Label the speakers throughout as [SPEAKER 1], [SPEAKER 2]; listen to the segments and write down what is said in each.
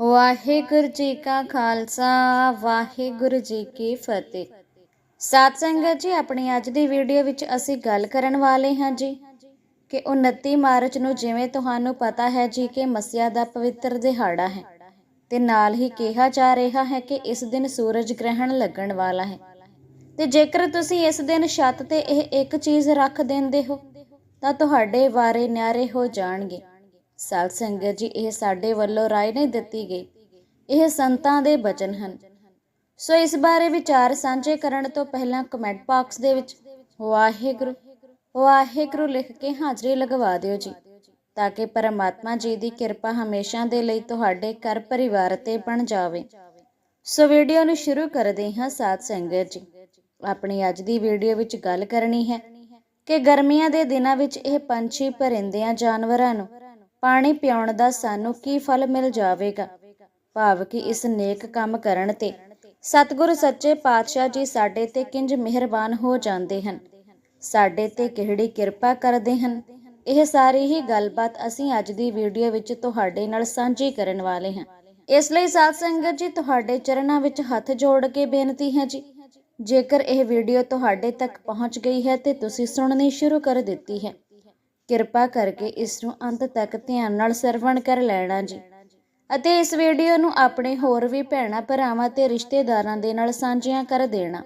[SPEAKER 1] ਵਾਹਿਗੁਰੂ ਜੀ ਕਾ ਖਾਲਸਾ, ਵਾਹਿਗੁਰੂ ਜੀ ਕੀ ਫਤਿਹ। ਸਾਧ ਸੰਗਤ ਜੀ, ਆਪਣੀ ਅੱਜ ਦੀ ਵੀਡੀਓ ਵਿੱਚ ਅਸੀਂ ਗੱਲ ਕਰਨ ਵਾਲੇ ਹਾਂ ਜੀ ਕਿ 29 ਮਾਰਚ ਨੂੰ ਜਿਵੇਂ ਤੁਹਾਨੂੰ ਪਤਾ ਹੈ ਜੀ ਕਿ ਮੱਸਿਆ ਦਾ ਪਵਿੱਤਰ ਦਿਹਾੜਾ ਹੈ ਤੇ ਨਾਲ ਹੀ ਕਿਹਾ ਜਾ ਰਿਹਾ ਹੈ ਕਿ ਇਸ ਦਿਨ ਸੂਰਜ ਗ੍ਰਹਿਣ ਲੱਗਣ ਵਾਲਾ ਹੈ। ਤੇ ਜੇਕਰ ਤੁਸੀਂ ਇਸ ਦਿਨ ਛੱਤ ਤੇ ਇਹ ਇੱਕ ਚੀਜ਼ ਰੱਖ ਦਿੰਦੇ ਹੋ, ਤਾਂ ਤੁਹਾਡੇ ਵਾਰੇ ਨਿਆਰੇ ਹੋ ਜਾਣਗੇ। ਸਾਧ ਸੰਗਤ ਜੀ, ਇਹ ਸਾਡੇ ਵੱਲੋਂ ਰਾਏ ਨਹੀਂ ਦਿੱਤੀ ਗਈ। ਇਹ ਸੰਤਾਂ ਦੇ ਬਚਨ ਹਨ। ਸੋ ਇਸ ਬਾਰੇ ਵਿਚਾਰ ਸਾਂਝੇ ਕਰਨ ਤੋਂ ਪਹਿਲਾਂ ਕਮੈਂਟ ਬਾਕਸ ਦੇ ਵਿੱਚ ਵਾਹਿਗੁਰੂ ਵਾਹਿਗੁਰੂ ਲਿਖ ਕੇ ਹਾਜ਼ਰੀ ਲਗਵਾ ਦਿਓ ਜੀ, ਤਾਂ ਕਿ ਪਰਮਾਤਮਾ ਜੀ ਦੀ ਕਿਰਪਾ ਹਮੇਸ਼ਾ ਦੇ ਲਈ ਤੁਹਾਡੇ ਘਰ ਪਰਿਵਾਰ ਤੇ ਬਣ ਜਾਵੇ। ਸੋ ਵੀਡੀਓ ਨੂੰ ਸ਼ੁਰੂ ਕਰਦੇ ਹਾਂ ਸਾਧ ਸੰਗਤ ਜੀ। ਆਪਣੀ ਅੱਜ ਦੀ ਵੀਡੀਓ ਵਿੱਚ ਗੱਲ ਕਰਨੀ ਹੈ ਕਿ ਗਰਮੀਆਂ ਦੇ ਦਿਨਾਂ ਵਿੱਚ ਇਹ ਪੰਛੀ ਪਰਿੰਦਿਆਂ ਜਾਨਵਰਾਂ ਨੂੰ ਪਾਣੀ ਪਿਆਉਣ ਦਾ ਸਾਨੂੰ ਕੀ ਫਲ ਮਿਲ ਜਾਵੇਗਾ? ਭਾਵ ਕਿ ਇਸ ਨੇਕ ਕੰਮ ਕਰਨ ਤੇ ਸਤਿਗੁਰੂ ਸੱਚੇ ਪਾਤਸ਼ਾਹ ਜੀ ਸਾਡੇ ਤੇ ਕਿੰਜ ਮਿਹਰਬਾਨ ਹੋ ਜਾਂਦੇ ਹਨ। ਸਾਡੇ ਤੇ ਕਿਹੜੀ ਕਿਰਪਾ ਕਰਦੇ ਹਨ? ਇਹ ਸਾਰੀ ਹੀ ਗੱਲਬਾਤ ਅਸੀਂ ਅੱਜ ਦੀ ਵੀਡੀਓ ਵਿੱਚ ਤੁਹਾਡੇ ਨਾਲ ਸਾਂਝੀ ਕਰਨ ਵਾਲੇ ਹਾਂ। ਇਸ ਲਈ ਸਾਧ ਸੰਗਤ ਜੀ, ਤੁਹਾਡੇ ਚਰਨਾਂ ਵਿੱਚ ਹੱਥ ਜੋੜ ਕੇ ਬੇਨਤੀ ਹੈ ਜੀ, ਜੇਕਰ ਇਹ ਵੀਡੀਓ ਤੁਹਾਡੇ ਤੱਕ ਪਹੁੰਚ ਗਈ ਹੈ ਤੇ ਤੁਸੀਂ ਸੁਣਨੀ ਸ਼ੁਰੂ ਕਰ ਦਿੱਤੀ ਹੈ। ਕਿਰਪਾ ਕਰਕੇ ਇਸ ਨੂੰ ਅੰਤ ਤੱਕ ਧਿਆਨ ਨਾਲ ਸਰਵਣ ਕਰ ਲੈਣਾ ਜੀ। ਅਤੇ ਇਸ ਵੀਡੀਓ ਨੂੰ ਆਪਣੇ ਹੋਰ ਵੀ ਭੈਣਾਂ, ਭਰਾਵਾਂ ਤੇ ਰਿਸ਼ਤੇਦਾਰਾਂ ਦੇ ਨਾਲ ਸਾਂਝੀਆਂ ਕਰ ਦੇਣਾ,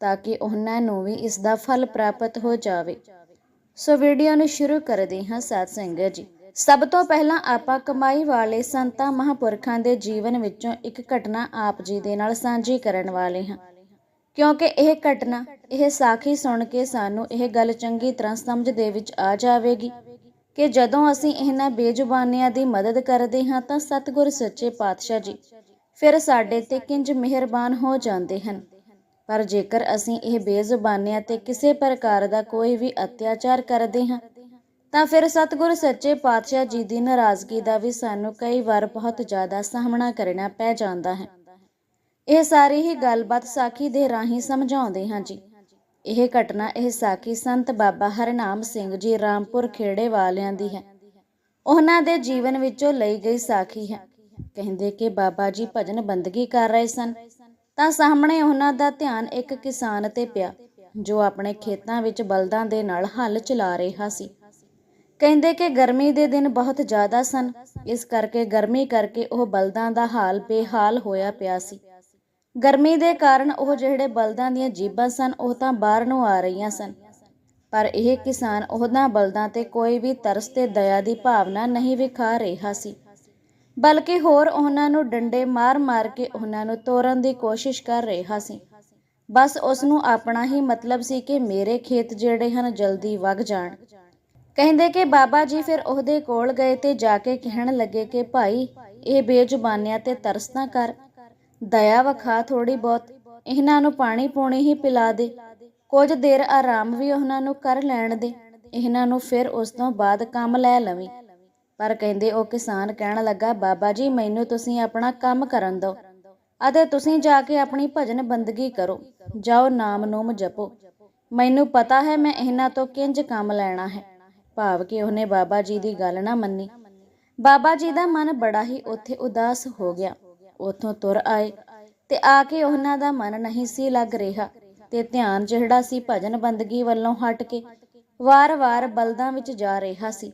[SPEAKER 1] ਤਾਂ ਕਿ ਉਹਨਾਂ ਨੂੰ ਵੀ ਇਸ ਦਾ ਫਲ ਪ੍ਰਾਪਤ ਹੋ ਜਾਵੇ। ਸੋ ਵੀਡੀਓ ਨੂੰ ਸ਼ੁਰੂ ਕਰਦੇ ਹਾਂ ਸਾਧ ਸੰਗਤ ਜੀ। ਸਭ ਤੋਂ ਪਹਿਲਾਂ ਆਪਾਂ ਕਮਾਈ ਵਾਲੇ ਸੰਤਾਂ ਮਹਾਪੁਰਖਾਂ ਦੇ ਜੀਵਨ ਵਿੱਚੋਂ ਇੱਕ ਘਟਨਾ ਆਪ ਜੀ ਦੇ ਨਾਲ ਸਾਂਝੀ ਕਰਨ ਵਾਲੇ ਹਾਂ। ਕਿਉਂਕਿ ਇਹ ਘਟਨਾ, ਇਹ ਸਾਖੀ ਸੁਣ ਕੇ ਸਾਨੂੰ ਇਹ ਗੱਲ ਚੰਗੀ ਤਰ੍ਹਾਂ ਸਮਝ ਦੇ ਵਿੱਚ ਆ ਜਾਵੇਗੀ ਕਿ ਜਦੋਂ ਅਸੀਂ ਇਹਨਾਂ ਬੇਜ਼ੁਬਾਨਿਆਂ ਦੀ ਮਦਦ ਕਰਦੇ ਹਾਂ ਤਾਂ ਸਤਿਗੁਰ ਸੱਚੇ ਪਾਤਸ਼ਾਹ ਜੀ ਫਿਰ ਸਾਡੇ ਤੇ ਕਿੰਜ ਮਿਹਰਬਾਨ ਹੋ ਜਾਂਦੇ ਹਨ। ਪਰ ਜੇਕਰ ਅਸੀਂ ਇਹ ਬੇਜ਼ੁਬਾਨਿਆਂ ਤੇ ਕਿਸੇ ਪ੍ਰਕਾਰ ਦਾ ਕੋਈ ਵੀ ਅਤਿਆਚਾਰ ਕਰਦੇ ਹਾਂ, ਤਾਂ ਫਿਰ ਸਤਿਗੁਰ ਸੱਚੇ ਪਾਤਸ਼ਾਹ ਜੀ ਦੀ ਨਾਰਾਜ਼ਗੀ ਦਾ ਵੀ ਸਾਨੂੰ ਕਈ ਵਾਰ ਬਹੁਤ ਜ਼ਿਆਦਾ ਸਾਹਮਣਾ ਕਰਨਾ ਪੈ ਜਾਂਦਾ ਹੈ। ਇਹ ਸਾਰੀ ਹੀ ਗੱਲਬਾਤ ਸਾਖੀ ਦੇ ਰਾਹੀਂ ਸਮਝਾਉਂਦੇ ਹਾਂ ਜੀ। ਇਹ ਘਟਨਾ ਇਹ ਸਾਖੀ ਸੰਤ ਬਾਬਾ ਹਰਨਾਮ ਸਿੰਘ ਜੀ ਰਾਮਪੁਰ ਖੇੜੇ ਵਾਲਿਆਂ ਦੀ ਹੈ। ਉਹਨਾਂ ਦੇ ਜੀਵਨ ਵਿੱਚੋਂ ਲਈ ਗਈ ਸਾਖੀ ਹੈ। ਕਹਿੰਦੇ ਕਿ ਬਾਬਾ ਜੀ ਭਜਨ ਬੰਦਗੀ ਕਰ ਰਹੇ ਸਨ। ਤਾਂ ਸਾਹਮਣੇ ਉਹਨਾਂ ਦਾ ਧਿਆਨ ਇੱਕ ਕਿਸਾਨ ਤੇ ਪਿਆ, ਜੋ ਆਪਣੇ ਖੇਤਾਂ ਵਿੱਚ ਬਲਦਾਂ ਦੇ ਨਾਲ ਹੱਲ ਚਲਾ ਰਿਹਾ ਸੀ। ਕਹਿੰਦੇ ਕਿ ਗਰਮੀ ਦੇ ਦਿਨ ਬਹੁਤ ਜ਼ਿਆਦਾ ਸਨ। ਇਸ ਕਰਕੇ ਗਰਮੀ ਕਰਕੇ ਉਹ ਬਲਦਾਂ ਦਾ ਹਾਲ ਬੇਹਾਲ ਹੋਇਆ ਪਿਆ ਸੀ। ਗਰਮੀ ਦੇ ਕਾਰਨ ਉਹ ਜਿਹੜੇ ਬਲਦਾਂ ਦੀਆਂ ਜੀਬਾਂ ਸਨ, ਉਹ ਤਾਂ ਬਾਹਰ ਨੂੰ ਆ ਰਹੀਆਂ ਸਨ। ਪਰ ਇਹ ਕਿਸਾਨ ਉਹਨਾਂ ਬਲਦਾਂ ਤੇ ਕੋਈ ਵੀ ਤਰਸ ਤੇ ਦਇਆ ਦੀ ਭਾਵਨਾ ਨਹੀਂ ਵਿਖਾ ਰਿਹਾ ਸੀ, ਬਲਕਿ ਹੋਰ ਉਹਨਾਂ ਨੂੰ ਡੰਡੇ ਮਾਰ-ਮਾਰ ਕੇ ਉਹਨਾਂ ਨੂੰ ਤੋੜਨ ਦੀ ਕੋਸ਼ਿਸ਼ ਕਰ ਰਿਹਾ ਸੀ। ਬਸ ਉਸ ਨੂੰ ਆਪਣਾ ਹੀ ਮਤਲਬ ਸੀ ਕਿ ਮੇਰੇ ਖੇਤ ਜਿਹੜੇ ਹਨ ਜਲਦੀ ਵਗ ਜਾਣ। ਕਹਿੰਦੇ ਕਿ ਬਾਬਾ ਜੀ ਫਿਰ ਉਹਦੇ ਕੋਲ ਗਏ ਤੇ ਜਾ ਕੇ ਕਹਿਣ ਲੱਗੇ ਕਿ ਭਾਈ, ਇਹ ਬੇਜ਼ੁਬਾਨਿਆਂ ਤੇ ਤਰਸ ਨਾ ਕਰ। ਦਇਆ ਵਖਾ ਥੋੜੀ ਬਹੁਤ। ਇਹਨਾਂ ਨੂੰ ਪਾਣੀ ਪੂਣੀ ਹੀ ਪਿਲਾ ਦੇ। ਕੁਝ ਦੇਰ ਆਰਾਮ ਵੀ ਉਹਨਾਂ ਨੂੰ ਕਰ ਲੈਣ ਦੇ। ਇਹਨਾਂ ਨੂੰ ਫਿਰ ਉਸ ਤੋਂ ਬਾਅਦ ਕੰਮ ਲੈ ਲਵੀਂ। ਪਰ ਕਹਿੰਦੇ ਉਹ ਕਿਸਾਨ ਕਹਿਣ ਲੱਗਾ, ਬਾਬਾ ਜੀ, ਮੈਨੂੰ ਤੁਸੀਂ ਆਪਣਾ ਕੰਮ ਕਰਨ ਦਿਓ। ਅਤੇ ਤੁਸੀਂ ਜਾ ਕੇ ਆਪਣੀ ਭਜਨ ਬੰਦਗੀ ਕਰੋ। ਜਾਓ, ਨਾਮ ਨੂਮ ਜਪੋ। ਮੈਨੂੰ ਪਤਾ ਹੈ ਮੈਂ ਇਹਨਾਂ ਤੋਂ ਕਿੰਜ ਕੰਮ ਲੈਣਾ ਹੈ ਭਾਵ ਕਿ ਉਹਨੇ ਬਾਬਾ ਜੀ ਦੀ ਗੱਲ ਨਾ ਮੰਨੀ। ਬਾਬਾ ਜੀ ਦਾ ਮਨ ਬੜਾ ਹੀ ਉੱਥੇ ਉਦਾਸ ਹੋ ਗਿਆ। ਉਥੋਂ ਤੁਰ ਆਏ ਤੇ ਆ ਕੇ ਉਹਨਾਂ ਦਾ ਮਨ ਨਹੀਂ ਸੀ ਲੱਗ ਰਿਹਾ ਤੇ ਧਿਆਨ ਜਿਹੜਾ ਸੀ ਭਜਨ ਬੰਦਗੀ ਵੱਲੋਂ ਹਟ ਕੇ ਵਾਰ-ਵਾਰ ਬਲਦਾਂ ਵਿੱਚ ਜਾ ਰਿਹਾ ਸੀ।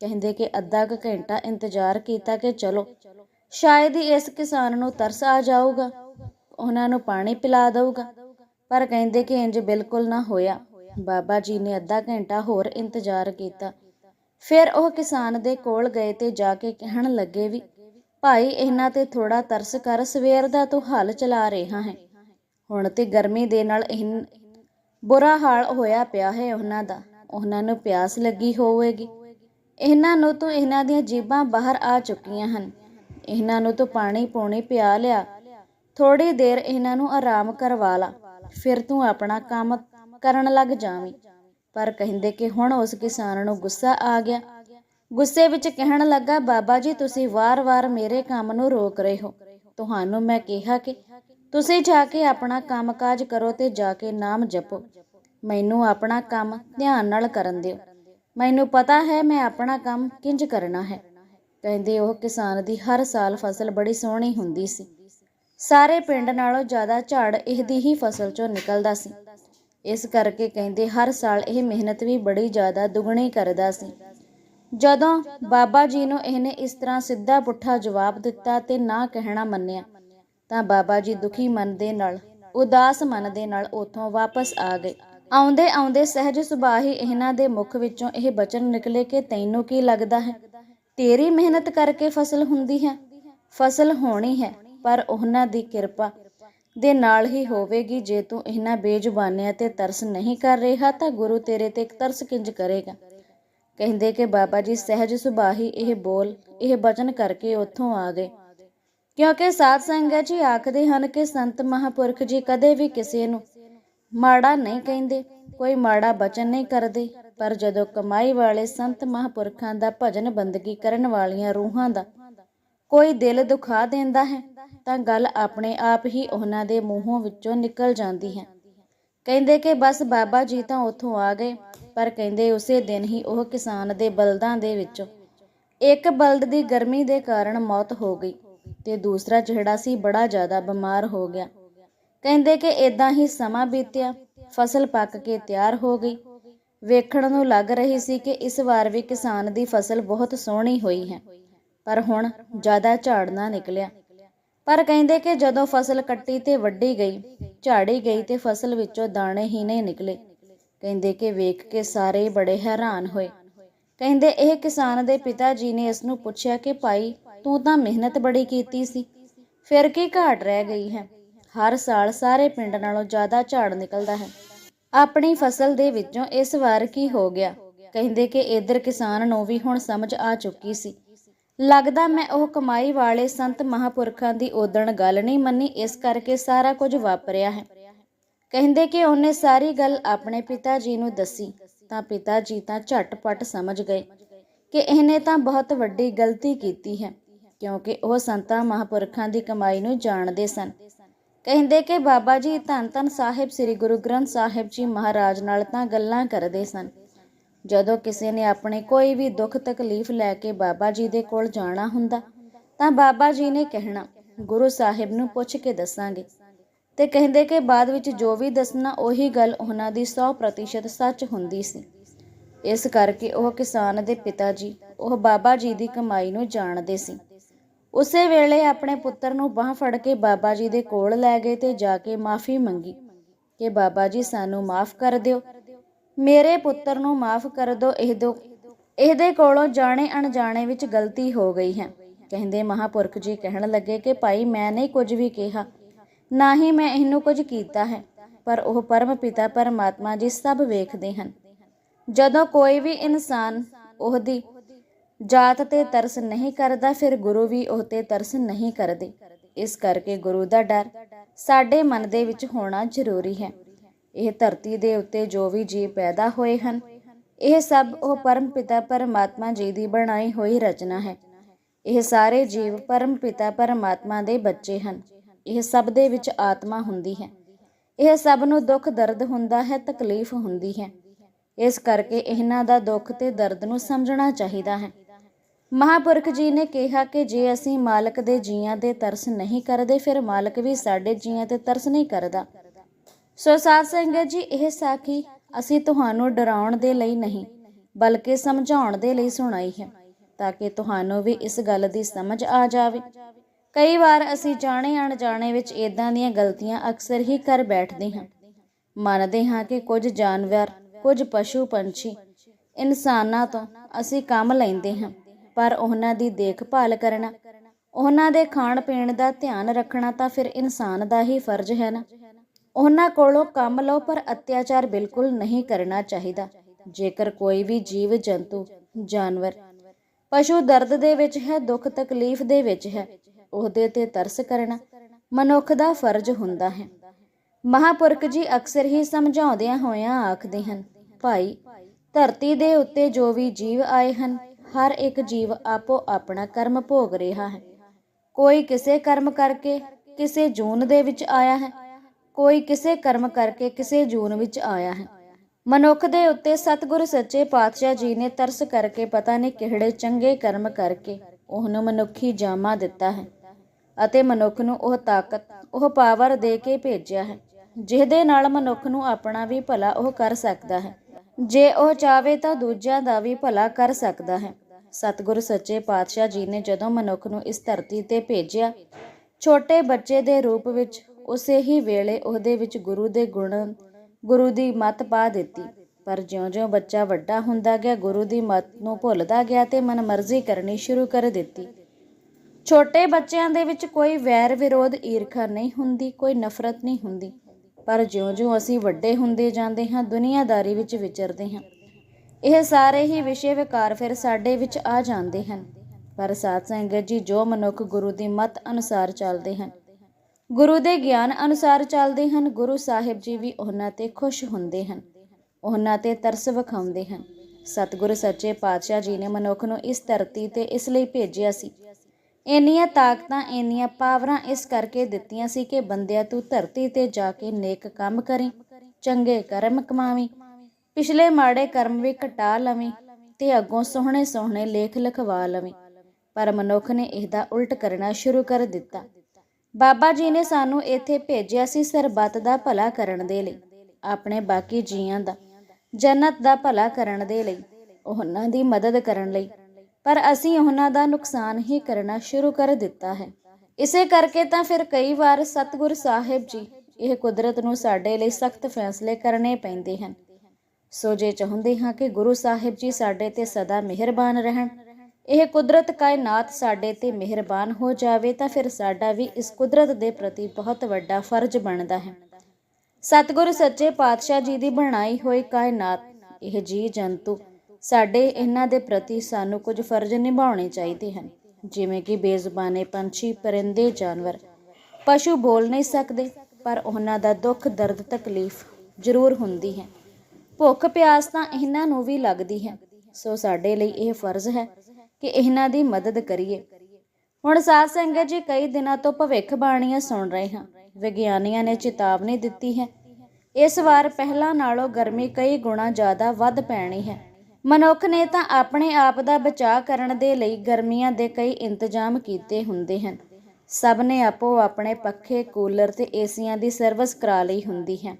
[SPEAKER 1] ਕਹਿੰਦੇ ਕਿ ਅੱਧਾ ਕੁ ਘੰਟਾ ਇੰਤਜ਼ਾਰ ਕੀਤਾ ਕਿ ਚਲੋ, ਸ਼ਾਇਦ ਹੀ ਇਸ ਕਿਸਾਨ ਨੂੰ ਤਰਸ ਆ ਜਾਊਗਾ, ਉਹਨਾਂ ਨੂੰ ਪਾਣੀ ਪਿਲਾ ਦਊਗਾ। ਪਰ ਕਹਿੰਦੇ ਕਿ ਇੰਜ ਬਿਲਕੁਲ ਨਾ ਹੋਇਆ। ਬਾਬਾ ਜੀ ਨੇ ਅੱਧਾ ਘੰਟਾ ਹੋਰ ਇੰਤਜ਼ਾਰ ਕੀਤਾ। ਫਿਰ ਉਹ ਕਿਸਾਨ ਦੇ ਕੋਲ ਗਏ ਤੇ ਜਾ ਕੇ ਕਹਿਣ ਲੱਗੇ ਵੀ ਭਾਈ ਇਹਨਾਂ ਤੇ ਥੋੜਾ ਤਰਸ ਕਰ, ਸਵੇਰ ਦਾ ਤੂੰ ਹੱਲ ਚਲਾ ਰਿਹਾ ਹੈ। ਹੁਣ ਤੇ ਗਰਮੀ ਦੇ ਨਾਲ ਇਹ ਬੁਰਾ ਹਾਲ ਹੋਇਆ ਪਿਆ ਹੈ ਉਹਨਾਂ ਦਾ। ਉਹਨਾਂ ਨੂੰ ਪਿਆਸ ਲੱਗੀ ਹੋਵੇਗੀ। ਇਹਨਾਂ ਨੂੰ ਤੂੰ ਇਹਨਾਂ ਦੀਆਂ ਜੀਬਾਂ ਬਾਹਰ ਆ ਚੁੱਕੀਆਂ ਹਨ। ਇਹਨਾਂ ਨੂੰ ਤੂੰ ਪਾਣੀ ਪੂਣੀ ਪਿਆ ਲਿਆ। ਥੋੜੀ ਦੇਰ ਇਹਨਾਂ ਨੂੰ ਆਰਾਮ ਕਰਵਾ ਲਾ। ਫਿਰ ਤੂੰ ਆਪਣਾ ਕੰਮ ਕਰਨ ਲੱਗ ਜਾਵੀਂ। ਪਰ ਕਹਿੰਦੇ ਕਿ ਹੁਣ ਉਸ ਕਿਸਾਨ ਨੂੰ ਗੁੱਸਾ ਆ ਗਿਆ। ਗੁੱਸੇ ਵਿੱਚ ਕਹਿਣ ਲੱਗਾ, ਬਾਬਾ ਜੀ, ਤੁਸੀਂ ਵਾਰ-ਵਾਰ ਮੇਰੇ ਕੰਮ ਨੂੰ ਰੋਕ ਰਹੇ ਹੋ। ਤੁਹਾਨੂੰ ਮੈਂ ਕਿਹਾ ਕਿ ਤੁਸੀਂ ਜਾ ਕੇ ਆਪਣਾ ਕੰਮਕਾਜ ਕਰੋ ਤੇ ਜਾ ਕੇ ਨਾਮ ਜਪੋ। ਮੈਨੂੰ ਆਪਣਾ ਕੰਮ ਧਿਆਨ ਨਾਲ ਕਰਨ ਦਿਓ। ਮੈਨੂੰ ਪਤਾ ਹੈ ਮੈਂ ਆਪਣਾ ਕੰਮ ਕਿੰਜ ਕਰਨਾ ਹੈ। ਕਹਿੰਦੇ ਉਹ ਕਿਸਾਨ ਦੀ ਹਰ ਸਾਲ ਫਸਲ ਬੜੀ ਸੋਹਣੀ ਹੁੰਦੀ ਸੀ। ਸਾਰੇ ਪਿੰਡ ਨਾਲੋਂ ਜ਼ਿਆਦਾ ਝਾੜ ਇਹਦੀ ਹੀ ਫਸਲ ਚੋਂ ਨਿਕਲਦਾ ਸੀ। ਇਸ ਕਰਕੇ ਕਹਿੰਦੇ ਹਰ ਸਾਲ ਇਹ ਮਿਹਨਤ ਵੀ ਬੜੀ ਜ਼ਿਆਦਾ ਦੁੱਗਣੀ ਕਰਦਾ ਸੀ। ਜਦੋਂ ਬਾਬਾ ਜੀ ਨੂੰ ਇਹਨੇ ਇਸ ਤਰ੍ਹਾਂ ਸਿੱਧਾ ਪੁੱਠਾ ਜਵਾਬ ਦਿੱਤਾ ਤੇ ਨਾ ਕਹਿਣਾ ਮੰਨਿਆ, ਤਾਂ ਬਾਬਾ ਜੀ ਦੁਖੀ ਮਨ ਦੇ ਨਾਲ, ਉਦਾਸ ਮਨ ਦੇ ਨਾਲ ਉਥੋਂ ਵਾਪਸ ਆ ਗਏ। ਆਉਂਦੇ ਆਉਂਦੇ ਸਹਿਜ ਸੁਭਾਅ ਹੀ ਇਹਨਾਂ ਦੇ ਮੁਖ ਵਿੱਚੋਂ ਇਹ ਬਚਨ ਨਿਕਲੇ ਕਿ ਤੈਨੂੰ ਕੀ ਲੱਗਦਾ ਹੈ? ਤੇਰੀ ਮਿਹਨਤ ਕਰਕੇ ਫਸਲ ਹੁੰਦੀ ਹੈ? ਫਸਲ ਹੋਣੀ ਹੈ, ਪਰ ਉਹਨਾਂ ਦੀ ਕਿਰਪਾ ਦੇ ਨਾਲ ਹੀ ਹੋਵੇਗੀ। ਜੇ ਤੂੰ ਇਹਨਾਂ ਬੇਜ਼ੁਬਾਨਿਆਂ ਤੇ ਤਰਸ ਨਹੀਂ ਕਰ ਰਿਹਾ, ਤਾਂ ਗੁਰੂ ਤੇਰੇ ਤੇ ਤਰਸ ਕਿੰਜ ਕਰੇਗਾ? ਕਹਿੰਦੇ ਕਿ ਬਾਬਾ ਜੀ, ਸਹਿਜ ਸੁਭਾਹੀ ਇਹ ਬੋਲ, ਇਹ ਬਚਨ ਕਰਕੇ ਉੱਥੋਂ ਆ ਗਏ ਕਿਉਂਕਿ ਸਾਧ ਸੰਗਤ ਜੀ ਆਖਦੇ ਹਨ ਕਿ ਸੰਤ ਮਹਾਪੁਰਖ ਜੀ ਕਦੇ ਵੀ ਕਿਸੇ ਨੂੰ ਮਾੜਾ ਨਹੀਂ ਕਹਿੰਦੇ, ਕੋਈ ਮਾੜਾ ਬਚਨ ਨਹੀਂ ਕਰਦੇ। ਪਰ ਜਦੋਂ ਕਮਾਈ ਵਾਲੇ ਸੰਤ ਮਹਾਪੁਰਖਾਂ ਦਾ ਭਜਨ ਬੰਦਗੀ ਕਰਨ ਵਾਲੀਆਂ ਰੂਹਾਂ ਦਾ ਕੋਈ ਦਿਲ ਦੁਖਾ ਦਿੰਦਾ ਹੈ, ਤਾਂ ਗੱਲ ਆਪਣੇ ਆਪ ਹੀ ਉਹਨਾਂ ਦੇ ਮੂੰਹੋਂ ਵਿੱਚੋਂ ਨਿਕਲ ਜਾਂਦੀ ਹੈ। ਕਹਿੰਦੇ ਕਿ ਬਸ ਬਾਬਾ ਜੀ ਤਾਂ ਉੱਥੋਂ ਆ ਗਏ। ਪਰ ਕਹਿੰਦੇ ਉਸੇ ਦਿਨ ਹੀ ਉਹ ਕਿਸਾਨ ਦੇ ਬਲਦਾਂ ਦੇ ਵਿੱਚੋਂ ਇੱਕ ਬਲਦ ਦੀ ਗਰਮੀ ਦੇ ਕਾਰਨ ਮੌਤ ਹੋ ਗਈ ਤੇ ਦੂਸਰਾ ਜਿਹੜਾ ਸੀ ਬੜਾ ਜ਼ਿਆਦਾ ਬਿਮਾਰ ਹੋ ਗਿਆ। ਕਹਿੰਦੇ ਕਿ ਇਦਾਂ ਹੀ ਸਮਾਂ ਬੀਤਿਆ, ਫਸਲ ਪੱਕ ਕੇ ਤਿਆਰ ਹੋ ਗਈ। ਵੇਖਣ ਨੂੰ ਲੱਗ ਰਹੀ ਸੀ ਕਿ ਇਸ ਵਾਰ ਵੀ ਕਿਸਾਨ ਦੀ ਫਸਲ ਬਹੁਤ ਸੋਹਣੀ ਹੋਈ ਹੈ, ਪਰ ਹੁਣ ਜ਼ਿਆਦਾ ਝਾੜ ਨਾ ਨਿਕਲਿਆ। ਪਰ ਕਹਿੰਦੇ ਕਿ ਜਦੋਂ ਫਸਲ ਕੱਟੀ ਤੇ ਵੱਢੀ ਗਈ, ਝਾੜੀ ਗਈ ਤੇ ਫਸਲ ਵਿੱਚੋਂ ਦਾਣੇ ਹੀ ਨਹੀਂ ਨਿਕਲੇ। ਕਹਿੰਦੇ ਕਿ ਵੇਖ ਕੇ ਸਾਰੇ ਬੜੇ ਹੈਰਾਨ ਹੋਏ। ਕਹਿੰਦੇ ਇਹ ਕਿਸਾਨ ਦੇ ਪਿਤਾ ਜੀ ਨੇ ਇਸ ਨੂੰ ਪੁੱਛਿਆ ਕਿ ਭਾਈ, ਤੂੰ ਤਾਂ ਮਿਹਨਤ ਬੜੀ ਕੀਤੀ ਸੀ, ਫਿਰ ਕੀ ਘਾਟ ਰਹਿ ਗਈ ਹੈ? ਹਰ ਸਾਲ ਸਾਰੇ ਪਿੰਡ ਨਾਲੋਂ ਜ਼ਿਆਦਾ ਝਾੜ ਨਿਕਲਦਾ ਹੈ। ਆਪਣੀ ਫਸਲ ਦੇ ਵਿੱਚੋਂ ਇਸ ਵਾਰ ਕੀ ਹੋ ਗਿਆ? ਕਹਿੰਦੇ ਕਿ ਇਧਰ ਕਿਸਾਨ ਨੂੰ ਵੀ ਹੁਣ ਸਮਝ ਆ ਚੁੱਕੀ ਸੀ। ਲੱਗਦਾ ਮੈਂ ਉਹ ਕਮਾਈ ਵਾਲੇ ਸੰਤ ਮਹਾਪੁਰਖਾਂ ਦੀ ਉਦਣ ਗੱਲ ਨਹੀਂ ਮੰਨੀ, ਇਸ ਕਰਕੇ ਸਾਰਾ ਕੁਝ ਵਾਪਰਿਆ ਹੈ। ਕਹਿੰਦੇ ਕਿ ਉਹਨੇ ਸਾਰੀ ਗੱਲ ਆਪਣੇ ਪਿਤਾ ਜੀ ਨੂੰ ਦੱਸੀ, ਤਾਂ ਪਿਤਾ ਜੀ ਤਾਂ ਝਟਪਟ ਸਮਝ ਗਏ ਕਿ ਇਹਨੇ ਤਾਂ ਬਹੁਤ ਵੱਡੀ ਗਲਤੀ ਕੀਤੀ ਹੈ, ਕਿਉਂਕਿ ਉਹ ਸੰਤਾਂ ਮਹਾਪੁਰਖਾਂ ਦੀ ਕਮਾਈ ਨੂੰ ਜਾਣਦੇ ਸਨ। ਕਹਿੰਦੇ ਕਿ ਬਾਬਾ ਜੀ ਧੰਨ ਧੰਨ ਸਾਹਿਬ, ਸ੍ਰੀ ਗੁਰੂ ਗ੍ਰੰਥ ਸਾਹਿਬ ਜੀ ਮਹਾਰਾਜ ਨਾਲ ਤਾਂ ਗੱਲਾਂ ਕਰਦੇ ਸਨ। ਜਦੋਂ ਕਿਸੇ ਨੇ ਆਪਣੇ ਕੋਈ ਵੀ ਦੁੱਖ ਤਕਲੀਫ ਲੈ ਕੇ ਬਾਬਾ ਜੀ ਦੇ ਕੋਲ ਜਾਣਾ ਹੁੰਦਾ, ਤਾਂ ਬਾਬਾ ਜੀ ਨੇ ਕਹਿਣਾ, ਗੁਰੂ ਸਾਹਿਬ ਨੂੰ ਪੁੱਛ ਕੇ ਦੱਸਾਂਗੇ। ਤੇ ਕਹਿੰਦੇ ਕਿ ਬਾਅਦ ਵਿੱਚ ਜੋ ਵੀ ਦੱਸਣਾ ਉਹੀ ਗੱਲ ਉਹਨਾਂ ਦੀ 100% ਸੱਚ ਹੁੰਦੀ ਸੀ। ਇਸ ਕਰਕੇ ਉਹ ਕਿਸਾਨ ਦੇ ਪਿਤਾ ਜੀ, ਉਹ ਬਾਬਾ ਜੀ ਦੀ ਕਮਾਈ ਨੂੰ ਜਾਣਦੇ ਸੀ। ਉਸੇ ਵੇਲੇ ਆਪਣੇ ਪੁੱਤਰ ਨੂੰ ਬਾਹ ਫੜ ਕੇ ਬਾਬਾ ਜੀ ਦੇ ਕੋਲ ਲੈ ਗਏ ਤੇ ਜਾ ਕੇ ਮਾਫੀ ਮੰਗੀ ਕਿ ਬਾਬਾ ਜੀ ਸਾਨੂੰ ਮਾਫ ਕਰ ਦਿਓ। ਮੇਰੇ ਪੁੱਤਰ ਨੂੰ ਮਾਫ ਕਰ ਦਿਓ ਇਹ ਦੋ, ਇਹਦੇ ਕੋਲੋਂ ਜਾਣੇ ਅਣਜਾਣੇ ਵਿੱਚ ਗਲਤੀ ਹੋ ਗਈ ਹੈ। ਕਹਿੰਦੇ ਮਹਾਪੁਰਖ ਜੀ ਕਹਿਣ ਲੱਗੇ ਕਿ ਭਾਈ ਮੈਂ ਨਹੀਂ ਕੁਝ ਵੀ ਕਿਹਾ। ਨਾ ਹੀ ਮੈਂ ਇਹਨੂੰ ਕੁਝ ਕੀਤਾ ਹੈ, ਪਰ ਉਹ ਪਰਮ ਪਿਤਾ ਪਰਮਾਤਮਾ ਜੀ ਸਭ ਵੇਖਦੇ ਹਨ। ਜਦੋਂ ਕੋਈ ਵੀ ਇਨਸਾਨ ਉਹਦੀ ਜਾਤ ਤੇ ਤਰਸ ਨਹੀਂ ਕਰਦਾ, ਫਿਰ ਗੁਰੂ ਵੀ ਉਹ ਤੇ ਤਰਸ ਨਹੀਂ ਕਰਦੇ। ਇਸ ਕਰਕੇ ਗੁਰੂ ਦਾ ਡਰ ਸਾਡੇ ਮਨ ਦੇ ਵਿੱਚ ਹੋਣਾ ਜ਼ਰੂਰੀ ਹੈ। ਇਹ ਧਰਤੀ ਦੇ ਉੱਤੇ ਜੋ ਵੀ ਜੀਵ ਪੈਦਾ ਹੋਏ ਹਨ, ਇਹ ਸਭ ਉਹ ਪਰਮ ਪਿਤਾ ਪਰਮਾਤਮਾ ਜੀ ਦੀ ਬਣਾਈ ਹੋਈ ਰਚਨਾ ਹੈ। ਇਹ ਸਾਰੇ ਜੀਵ ਪਰਮ ਪਿਤਾ ਪਰਮਾਤਮਾ ਦੇ ਬੱਚੇ ਹਨ। ਇਹ ਸਭ ਦੇ ਵਿੱਚ ਆਤਮਾ ਹੁੰਦੀ ਹੈ। ਇਹ ਸਭ ਨੂੰ ਦੁੱਖ, ਦਰਦ ਹੁੰਦਾ ਹੈ, ਤਕਲੀਫ ਹੁੰਦੀ ਹੈ। ਇਸ ਕਰਕੇ ਇਹਨਾਂ ਦਾ ਦੁੱਖ ਤੇ ਦਰਦ ਨੂੰ ਸਮਝਣਾ ਚਾਹੀਦਾ ਹੈ। ਮਹਾਪੁਰਖ ਜੀ ਨੇ ਕਿਹਾ ਕਿ ਜੇ ਅਸੀਂ ਮਾਲਕ ਦੇ ਜੀਆਂ ਦੇ ਤਰਸ ਨਹੀਂ ਕਰਦੇ, ਫਿਰ ਮਾਲਕ ਵੀ ਸਾਡੇ ਜੀਆਂ ਤੇ ਤਰਸ ਨਹੀਂ ਕਰਦਾ। ਸੋ ਸਾਧ ਸੰਗਤ ਜੀ, ਇਹ ਸਾਖੀ ਅਸੀਂ ਤੁਹਾਨੂੰ ਡਰਾਉਣ ਦੇ ਲਈ ਨਹੀਂ, ਬਲਕਿ ਸਮਝਾਉਣ ਦੇ ਲਈ ਸੁਣਾਈ ਹੈ, ਤਾਂ ਕਿ ਤੁਹਾਨੂੰ ਵੀ ਇਸ ਗੱਲ ਦੀ ਸਮਝ ਆ ਜਾਵੇ। ਕਈ ਵਾਰ ਅਸੀਂ ਜਾਣੇ ਅਣਜਾਣੇ ਵਿੱਚ ਇਦਾਂ ਦੀਆਂ ਗਲਤੀਆਂ ਅਕਸਰ ਹੀ ਕਰ ਬੈਠਦੇ ਹਾਂ। ਮੰਨਦੇ ਹਾਂ ਕਿ ਕੁਝ ਜਾਨਵਰ, ਕੁਝ ਪਸ਼ੂ ਪੰਛੀ ਇਨਸਾਨਾਂ ਤੋਂ ਅਸੀਂ ਕੰਮ ਲੈਂਦੇ ਹਾਂ, ਪਰ ਉਹਨਾਂ ਦੀ ਦੇਖਭਾਲ ਕਰਨਾ, ਉਹਨਾਂ ਦੇ ਖਾਣ ਪੀਣ ਦਾ ਧਿਆਨ ਰੱਖਣਾ ਤਾਂ ਫਿਰ ਇਨਸਾਨ ਦਾ ਹੀ ਫਰਜ਼ ਹੈ ਨਾ। ਉਹਨਾਂ ਕੋਲੋਂ ਕੰਮ ਲਓ, ਪਰ ਅਤਿਆਚਾਰ ਬਿਲਕੁਲ ਨਹੀਂ ਕਰਨਾ ਚਾਹੀਦਾ। ਜੇਕਰ ਕੋਈ ਵੀ ਜੀਵ ਜੰਤੂ ਜਾਨਵਰ, ਪਸ਼ੂ ਦਰਦ ਦੇ ਵਿੱਚ ਹੈ ਦੁੱਖ ਤਕਲੀਫ ਦੇ ਵਿੱਚ ਹੈ ਉਹਦੇ ਤੇ ਤਰਸ ਕਰਨਾ ਮਨੁੱਖ ਦਾ ਫਰਜ਼ ਹੁੰਦਾ ਹੈ। ਮਹਾਪੁਰਖ ਜੀ ਅਕਸਰ ਹੀ ਸਮਝਾਉਂਦਿਆਂ ਹੋਇਆਂ ਆਖਦੇ ਹਨ, ਭਾਈ, ਧਰਤੀ ਦੇ ਉੱਤੇ ਜੋ ਵੀ ਜੀਵ ਆਏ ਹਨ, ਹਰ ਇੱਕ ਜੀਵ ਆਪੋ ਆਪਣਾ ਕਰਮ ਭੋਗ ਰਿਹਾ ਹੈ। ਕੋਈ ਕਿਸੇ ਕਰਮ ਕਰਕੇ ਕਿਸੇ ਜੂਨ ਦੇ ਵਿੱਚ ਆਇਆ ਹੈ, ਕੋਈ ਕਿਸੇ ਕਰਮ ਕਰਕੇ ਕਿਸੇ ਜੂਨ ਵਿੱਚ ਆਇਆ ਹੈ। ਮਨੁੱਖ ਦੇ ਉੱਤੇ ਸਤਿਗੁਰ ਸੱਚੇ ਪਾਤਸ਼ਾਹ ਜੀ ਨੇ ਤਰਸ ਕਰਕੇ ਪਤਾ ਨਹੀਂ ਕਿਹੜੇ ਚੰਗੇ ਕਰਮ ਕਰਕੇ ਉਹਨੂੰ ਮਨੁੱਖੀ ਜਾਮਾ ਦਿੱਤਾ ਹੈ। ਅਤੇ ਮਨੁੱਖ ਨੂੰ ਉਹ ਤਾਕਤ, ਉਹ ਪਾਵਰ ਦੇ ਕੇ ਭੇਜਿਆ ਹੈ, ਜਿਹਦੇ ਨਾਲ ਮਨੁੱਖ ਨੂੰ ਆਪਣਾ ਵੀ ਭਲਾ ਉਹ ਕਰ ਸਕਦਾ ਹੈ। ਜੇ ਉਹ ਚਾਵੇ ਤਾਂ ਦੂਜਿਆਂ ਦਾ ਵੀ ਭਲਾ ਕਰ ਸਕਦਾ ਹੈ। ਸਤਿਗੁਰ ਸੱਚੇ ਪਾਤਸ਼ਾਹ ਜੀ ਨੇ ਜਦੋਂ ਮਨੁੱਖ ਨੂੰ ਇਸ ਧਰਤੀ ਤੇ ਭੇਜਿਆ, ਛੋਟੇ ਬੱਚੇ ਦੇ ਰੂਪ ਵਿੱਚ ਉਸੇ ਹੀ ਵੇਲੇ ਉਹਦੇ ਵਿੱਚ ਗੁਰੂ ਦੇ ਗੁਣ, ਗੁਰੂ ਦੀ ਮੱਤ ਪਾ ਦਿੱਤੀ। ਪਰ ਜਿਉਂ-ਜਿਉਂ ਬੱਚਾ ਵੱਡਾ ਹੁੰਦਾ ਗਿਆ, ਗੁਰੂ ਦੀ ਮਤ ਨੂੰ ਭੁੱਲਦਾ ਗਿਆ ਤੇ ਮਨਮਰਜ਼ੀ ਕਰਨੀ ਸ਼ੁਰੂ ਕਰ ਦਿੱਤੀ। ਛੋਟੇ ਬੱਚਿਆਂ ਦੇ ਵਿੱਚ ਕੋਈ ਵੈਰ ਵਿਰੋਧ, ਈਰਖਾ ਨਹੀਂ ਹੁੰਦੀ, ਕੋਈ ਨਫ਼ਰਤ ਨਹੀਂ ਹੁੰਦੀ। ਪਰ ਜਿਉਂ-ਜਿਉਂ ਅਸੀਂ ਵੱਡੇ ਹੁੰਦੇ ਜਾਂਦੇ ਹਾਂ, ਦੁਨੀਆਦਾਰੀ ਵਿੱਚ ਵਿਚਰਦੇ ਹਾਂ। ਇਹ ਸਾਰੇ ਹੀ ਵਿਸ਼ੇ ਵਿਕਾਰ ਫਿਰ ਸਾਡੇ ਵਿੱਚ ਆ ਜਾਂਦੇ ਹਨ। ਪਰ ਸਾਧ ਸੰਗਤ ਜੀ, ਜੋ ਮਨੁੱਖ ਗੁਰੂ ਦੀ ਮਤ ਅਨੁਸਾਰ ਚੱਲਦੇ ਹਨ। ਗੁਰੂ ਦੇ ਗਿਆਨ ਅਨੁਸਾਰ ਚੱਲਦੇ ਹਨ, ਗੁਰੂ ਸਾਹਿਬ ਜੀ ਵੀ ਉਹਨਾਂ ਤੇ ਖੁਸ਼ ਹੁੰਦੇ ਹਨ। ਉਹਨਾਂ ਤੇ ਤਰਸ ਵਿਖਾਉਂਦੇ ਹਨ। ਸਤਿਗੁਰੂ ਸੱਚੇ ਪਾਤਸ਼ਾਹ ਜੀ ਨੇ ਮਨੁੱਖ ਨੂੰ ਇਸ ਧਰਤੀ ਤੇ ਇਸ ਲਈ ਭੇਜਿਆ ਸੀ ਇੰਨੀਆਂ ਤਾਕਤਾਂ, ਇੰਨੀਆਂ ਪਾਵਰਾਂ ਇਸ ਕਰਕੇ ਦਿੱਤੀਆਂ ਸੀ ਕਿ ਬੰਦਿਆ ਤੂੰ ਧਰਤੀ ਤੇ ਜਾ ਕੇ ਨੇਕ ਕੰਮ ਕਰੇ, ਚੰਗੇ ਕਰਮ ਕਮਾਵੀਂ, ਪਿਛਲੇ ਮਾੜੇ ਕਰਮ ਵੀ ਘਟਾ ਲਵੀਂ ਤੇ ਅੱਗੋਂ ਸੋਹਣੇ ਸੋਹਣੇ ਲੇਖ ਲਿਖਵਾ ਲਵੀਂ। ਪਰ ਮਨੁੱਖ ਨੇ ਇਹਦਾ ਉਲਟ ਕਰਨਾ ਸ਼ੁਰੂ ਕਰ ਦਿੱਤਾ। ਬਾਬਾ ਜੀ ਨੇ ਸਾਨੂੰ ਇੱਥੇ ਭੇਜਿਆ ਸੀ ਸਰਬੱਤ ਦਾ ਭਲਾ ਕਰਨ ਦੇ ਲਈ, ਆਪਣੇ ਬਾਕੀ ਜੀਆਂ ਦਾ, ਜੰਨਤ ਦਾ ਭਲਾ ਕਰਨ ਦੇ ਲਈ, ਉਹਨਾਂ ਦੀ ਮਦਦ ਕਰਨ ਲਈ। ਪਰ ਅਸੀਂ ਉਹਨਾਂ ਦਾ ਨੁਕਸਾਨ ਹੀ ਕਰਨਾ ਸ਼ੁਰੂ ਕਰ ਦਿੱਤਾ ਹੈ। ਇਸੇ ਕਰਕੇ ਤਾਂ ਫਿਰ ਕਈ ਵਾਰ ਸਤਿਗੁਰ ਸਾਹਿਬ ਜੀ ਇਹ ਕੁਦਰਤ ਨੂੰ ਸਾਡੇ ਲਈ ਸਖਤ ਫੈਸਲੇ ਕਰਨੇ ਪੈਂਦੇ ਹਨ। ਸੋ ਜੇ ਚਾਹੁੰਦੇ ਹਾਂ ਕਿ ਗੁਰੂ ਸਾਹਿਬ ਜੀ ਸਾਡੇ ਤੇ ਸਦਾ ਮਿਹਰਬਾਨ ਰਹਿਣ, ਇਹ ਕੁਦਰਤ ਕਾਇਨਾਤ ਸਾਡੇ ਤੇ ਮਿਹਰਬਾਨ ਹੋ ਜਾਵੇ ਤਾਂ ਫਿਰ ਸਾਡਾ ਵੀ ਇਸ ਕੁਦਰਤ ਦੇ ਪ੍ਰਤੀ ਬਹੁਤ ਵੱਡਾ ਫਰਜ਼ ਬਣਦਾ ਹੈ। ਸਤਿਗੁਰੂ ਸੱਚੇ ਪਾਤਸ਼ਾਹ ਜੀ ਦੀ ਬਣਾਈ ਹੋਈ ਕਾਇਨਾਤ, ਇਹ ਜੀ ਜੰਤੂ ਸਾਡੇ ਇਹਨਾਂ ਦੇ ਪ੍ਰਤੀ ਸਾਨੂੰ ਕੁਝ ਫਰਜ਼ ਨਿਭਾਉਣੇ ਚਾਹੀਦੇ ਹਨ, ਜਿਵੇਂ ਕਿ ਬੇਜ਼ੁਬਾਨੇ ਪੰਛੀ, ਪਰਿੰਦੇ, ਜਾਨਵਰ। ਪਸ਼ੂ ਬੋਲ ਨਹੀਂ ਸਕਦੇ, ਪਰ ਉਹਨਾਂ ਦਾ ਦੁੱਖ, ਦਰਦ, ਤਕਲੀਫ ਜ਼ਰੂਰ ਹੁੰਦੀ ਹੈ। ਭੁੱਖ, ਪਿਆਸ ਤਾਂ ਇਹਨਾਂ ਨੂੰ ਵੀ ਲੱਗਦੀ ਹੈ। ਸੋ ਸਾਡੇ ਲਈ ਇਹ ਫਰਜ਼ ਹੈ ਕਿ ਇਹਨਾਂ ਦੀ ਮਦਦ ਕਰੀਏ। ਹੁਣ ਸਾਧ ਸੰਗਤ ਜੀ, ਕਈ ਦਿਨਾਂ ਤੋਂ ਭਵਿੱਖ ਬਾਣੀਆਂ ਸੁਣ ਰਹੇ ਹਾਂ। ਵਿਗਿਆਨੀਆਂ ਨੇ ਚੇਤਾਵਨੀ ਦਿੱਤੀ ਹੈ, ਇਸ ਵਾਰ ਪਹਿਲਾਂ ਨਾਲੋਂ ਗਰਮੀ ਕਈ ਗੁਣਾ ਜ਼ਿਆਦਾ ਵੱਧ ਪੈਣੀ ਹੈ। ਮਨੁੱਖ ਨੇ ਤਾਂ ਆਪਣੇ ਆਪ ਦਾ ਬਚਾਅ ਕਰਨ ਦੇ ਲਈ ਗਰਮੀਆਂ ਦੇ ਕਈ ਇੰਤਜ਼ਾਮ ਕੀਤੇ ਹੁੰਦੇ ਹਨ। ਸਭ ਨੇ ਆਪੋ ਆਪਣੇ ਪੱਖੇ, ਕੂਲਰ ਤੇ ਏਸੀਆਂ ਦੀ ਸਰਵਿਸ ਕਰਾ ਲਈ ਹੁੰਦੀ ਹੈ।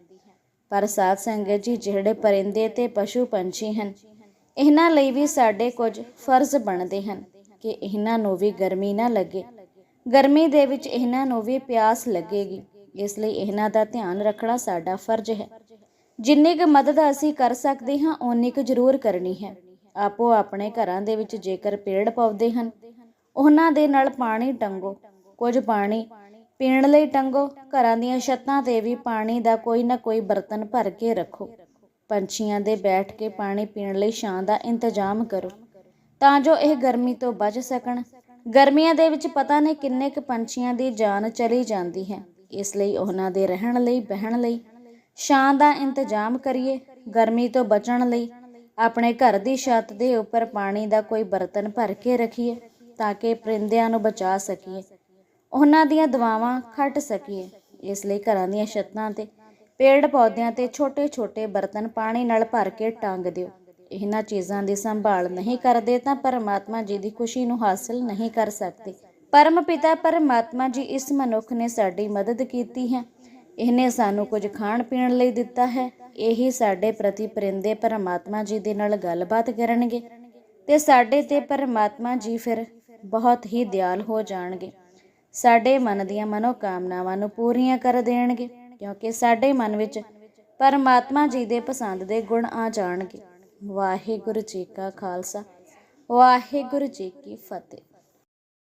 [SPEAKER 1] ਪਰ ਸਾਧ ਸੰਗਤ ਜੀ, ਜਿਹੜੇ ਪਰਿੰਦੇ ਤੇ ਪਸ਼ੂ ਪੰਛੀ ਹਨ, ਇਹਨਾਂ ਲਈ ਵੀ ਸਾਡੇ ਕੁਝ ਫਰਜ਼ ਬਣਦੇ ਹਨ ਕਿ ਇਹਨਾਂ ਨੂੰ ਵੀ ਗਰਮੀ ਨਾ ਲੱਗੇ। ਗਰਮੀ ਦੇ ਵਿੱਚ ਇਹਨਾਂ ਨੂੰ ਵੀ ਪਿਆਸ ਲੱਗੇਗੀ, ਇਸ ਲਈ ਇਹਨਾਂ ਦਾ ਧਿਆਨ ਰੱਖਣਾ ਸਾਡਾ ਫਰਜ਼ ਹੈ। ਜਿੰਨੀ ਕੁ ਮਦਦ ਅਸੀਂ ਕਰ ਸਕਦੇ ਹਾਂ, ਓਨੀ ਕੁ ਜ਼ਰੂਰ ਕਰਨੀ ਹੈ। ਆਪੋ ਆਪਣੇ ਘਰਾਂ ਦੇ ਵਿੱਚ ਜੇਕਰ ਪੇੜ ਪੌਦੇ ਹਨ, ਉਹਨਾਂ ਦੇ ਨਾਲ ਪਾਣੀ ਟੰਗੋ। ਕੁਝ ਪਾਣੀ ਪੀਣ ਲਈ ਟੰਗੋ। ਘਰਾਂ ਦੀਆਂ ਛੱਤਾਂ ਤੇ ਵੀ ਪਾਣੀ ਦਾ ਕੋਈ ਨਾ ਕੋਈ ਬਰਤਨ ਭਰ ਕੇ ਰੱਖੋ। ਪੰਛੀਆਂ ਦੇ ਬੈਠ ਕੇ ਪਾਣੀ ਪੀਣ ਲਈ ਛਾਂ ਦਾ ਇੰਤਜ਼ਾਮ ਕਰੋ। ਤਾਂ ਜੋ ਇਹ ਗਰਮੀ ਤੋਂ ਬਚ ਸਕਣ। ਗਰਮੀਆਂ ਦੇ ਵਿੱਚ ਪਤਾ ਨਹੀਂ ਕਿੰਨੇ ਕੁ ਪੰਛੀਆਂ ਦੀ ਜਾਨ ਚਲੀ ਜਾਂਦੀ ਹੈ। ਇਸ ਲਈ ਉਹਨਾਂ ਦੇ ਰਹਿਣ ਲਈ, ਬਹਿਣ ਲਈ ਛਾਂ ਦਾ ਇੰਤਜ਼ਾਮ ਕਰੀਏ, ਗਰਮੀ ਤੋਂ ਬਚਣ ਲਈ ਆਪਣੇ ਘਰ ਦੀ ਛੱਤ ਦੇ ਉੱਪਰ ਪਾਣੀ ਦਾ ਕੋਈ ਬਰਤਨ ਭਰ ਕੇ ਰੱਖੀਏ ਤਾਂ ਕਿ ਪਰਿੰਦਿਆਂ ਨੂੰ ਬਚਾ ਸਕੀਏ। ਉਹਨਾਂ ਦੀਆਂ ਦਵਾਵਾਂ ਖੱਟ ਸਕੀਏ। ਇਸ ਲਈ ਘਰਾਂ ਦੀਆਂ ਛੱਤਾਂ ਤੇ ਪੇੜ ਪੌਦਿਆਂ ਤੇ ਛੋਟੇ-ਛੋਟੇ ਬਰਤਨ ਪਾਣੀ ਨਾਲ ਭਰ ਕੇ ਟੰਗ ਦਿਓ। ਇਹਨਾਂ ਚੀਜ਼ਾਂ ਦੀ ਸੰਭਾਲ ਨਹੀਂ ਕਰਦੇ ਤਾਂ ਪਰਮਾਤਮਾ ਜੀ ਦੀ ਖੁਸ਼ੀ ਨੂੰ ਹਾਸਲ ਨਹੀਂ ਕਰ ਸਕਦੇ। ਪਰਮ ਪਿਤਾ ਪਰਮਾਤਮਾ ਜੀ ਇਸ ਮਨੁੱਖ ਨੇ ਸਾਡੀ ਮਦਦ ਕੀਤੀ ਹੈ। ਇਹਨੇ ਸਾਨੂੰ ਕੁਝ ਖਾਣ ਪੀਣ ਲਈ ਦਿੱਤਾ ਹੈ। ਇਹੀ ਸਾਡੇ ਪ੍ਰਤੀ ਪਰਿੰਦੇ ਪਰਮਾਤਮਾ ਜੀ ਦੇ ਨਾਲ ਗੱਲਬਾਤ ਕਰਨਗੇ ਤੇ ਸਾਡੇ ਤੇ ਪਰਮਾਤਮਾ ਜੀ ਫਿਰ ਬਹੁਤ ਹੀ ਦਿਆਲ ਹੋ ਜਾਣਗੇ। ਸਾਡੇ ਮਨ ਦੀਆਂ ਮਨੋਕਾਮਨਾਵਾਂ ਨੂੰ ਪੂਰੀਆਂ ਕਰ ਦੇਣਗੇ, ਕਿਉਂਕਿ ਸਾਡੇ ਮਨ ਵਿੱਚ ਪਰਮਾਤਮਾ ਜੀ ਦੇ ਪਸੰਦ ਦੇ ਗੁਣ ਆ ਜਾਣਗੇ। ਵਾਹਿਗੁਰੂ ਜੀ ਕਾ ਖਾਲਸਾ, ਵਾਹਿਗੁਰੂ ਜੀ ਕੀ ਫਤਿਹ।